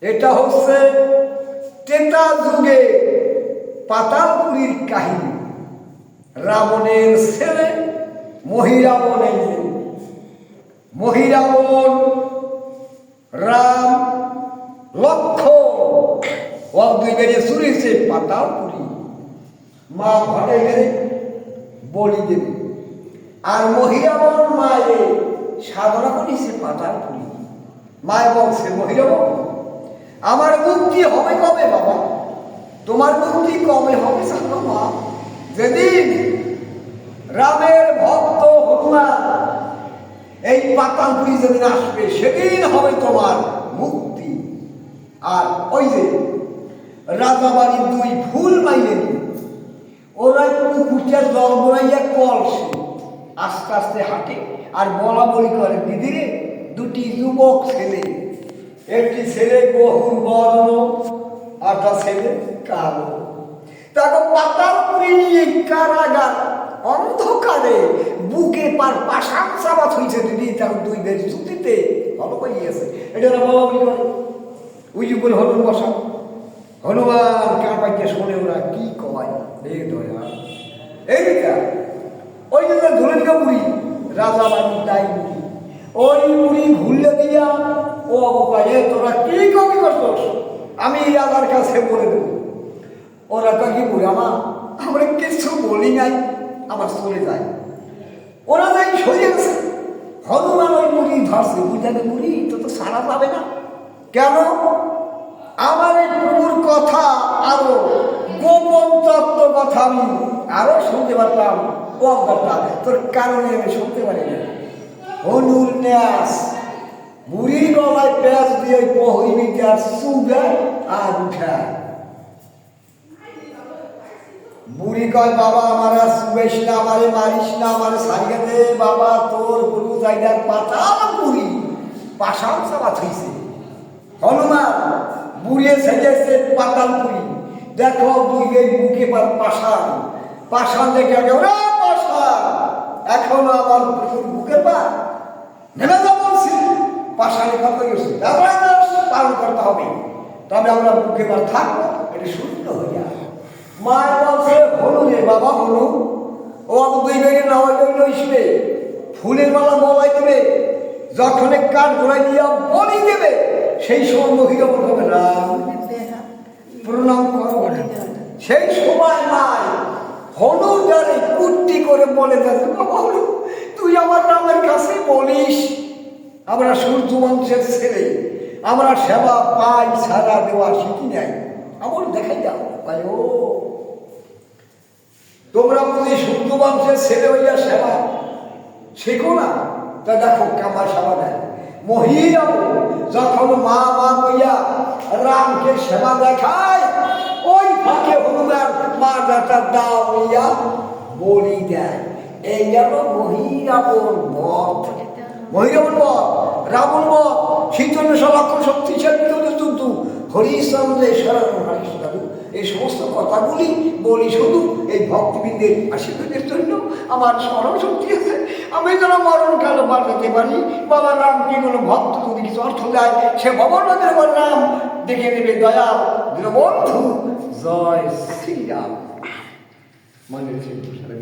এটা হচ্ছে তেতা যুগে পাতালপুরীর কাহিনী। রাবণের ছেলে মহিরাবণ যে। মহিরাবণ, রাম, লক্ষ। ও দুই বেরিয়ে শুনেছে পাতালপুরি। মা ঘরে গেলে বলি দেবে। আর মহিরাবণ মায়ে সাধনা করেছে পাতালপুরি। মায় বলছে, মহিরাবণ আমার মুক্তি হবে কবে, বাবা? তোমার মুক্তি কবে হবে মা? যেদিন রামের ভক্ত হনুমান, এই পাতালপুরি যেদিন আসবে, সেদিন হবে তোমার মুক্তি। আর ওই যে রাজাবাড়ির দুই ফুল মাইলেন ওরা পুকুরটার জল বড়াইয়া কলসে, আস্তে আস্তে হাঁটে। আর বলা বলি করে, দিদিরে, দুটি যুবক ছেলে একটি ছেলে বহুর বর্ণ, আর একটা ছেলে কালো। তাকে পাতার পুরি নিয়ে কারাগার অন্ধকারে বুকে পার পাশান চাবাত হয়েছে দিদি তার দুই বের ছুটিতে ভালো পাইয়াছে এটা ওরা বলা করে যে বলে হনুমান বসা। হনুমান, কার পাইতে শোনে ওরা, কি কয়? রে দয়া এইটা ওই যে ধুলেনকা বুড়ি রাজা বাড়ির তাই বুড়ি ওই বুড়ি ভুললে দিয়া ও অবকায় এ তোরা কি কপি করছস? আমি রাজার কাছে বলে দেবো। ওরা তো কি বলে আমার আমরা কিছু বলি নাই আমার চলে যায়। ওরা যাই সরে গেছে হনুমান ওই মুড়ি ধরছে বুঝাবে মুড়ি? তো তো সারা পাবে না। কেন? আমার এই প্রভুর কথা আরও গোপন তত্ত্ব কথা আমি আরও শুনতে পারতাম। ও তোর কারণে আমি শুনতে পারি না হনুর ন্যাস। বুড়ি গলায় পেঁয়াজ দিয়ে আর চুবে আর উঠায় বুড়ি কয়, বাবা, আমার আর শুবেশ না, আমারে মারিস না, আমারে সারিয়ে বাবা, তোর গুরু জায়গার পাতা বুড়ি পাশাল সাবা থইছে হনুমান, বুড়িয়ে সেজেছে পাতাল পুরি দেখো দুই বুকে পার পাশাল পাশাল দেখে আগে ওরে পাশাল এখনও আমার বুকের পা নেমে যা পাশালে কথা গেছে। তারপরে পালন করতে হবে। তবে আমরা বুকে পার থাকব, এটা শূন্য হয়ে যায় মায়ের বলছে রে বাবা হনু ও দুই বেগে নামাজ আসবে ফুলের মালা বলাই দেবে। যখন কাঠ ঘোড়াই দিয়া বলি দেবে, সেই সময় মহিলা বলবে রাম, প্রণাম করো সেই সময় নাই হনু জানে কুর্তি করে বলে হনু তুই আমার নামের কাছে বলিস। আমরা সূর্য বংশের ছেলে। আমরা সেবা পাই, সারা দেওয়া শিখি নাই। আমার দেখাই দাও। ভাই ও, তোমরা বুঝি সূর্য বংশের ছেলে হইয়া সেবা শেখো না? তা দেখো কামার সেবা দেয়। মহিলা যখন মা মা কইয়া রামকে সেবা দেখায়, ওই ফাঁকে হনুমান মা দাতার দাও হইয়া বলি দেয়। এই গেল মহিরাবণ বধ মহিরাবণ বধ রাবণ বধ শীতন্য লক্ষ শক্তিশালী যুদ্ধ হরিশ্চন্দ্রের শরণ হরিশ্চন্দ্র এই সমস্ত কথাগুলি বলি শুধু এই ভক্তবৃন্দের আশীর্বাদের জন্য। আমার স্মরণ শক্তি আছে। আমি যেন মরণকালে বাঁচাতে পারি। বাবা রামকে কোনো ভক্ত যদি কিছু অর্থ দেয়, সে ভবনদের আমার নাম দেখে নেবে দয়া বন্ধু, জয় শ্রীরাম। মানে সারা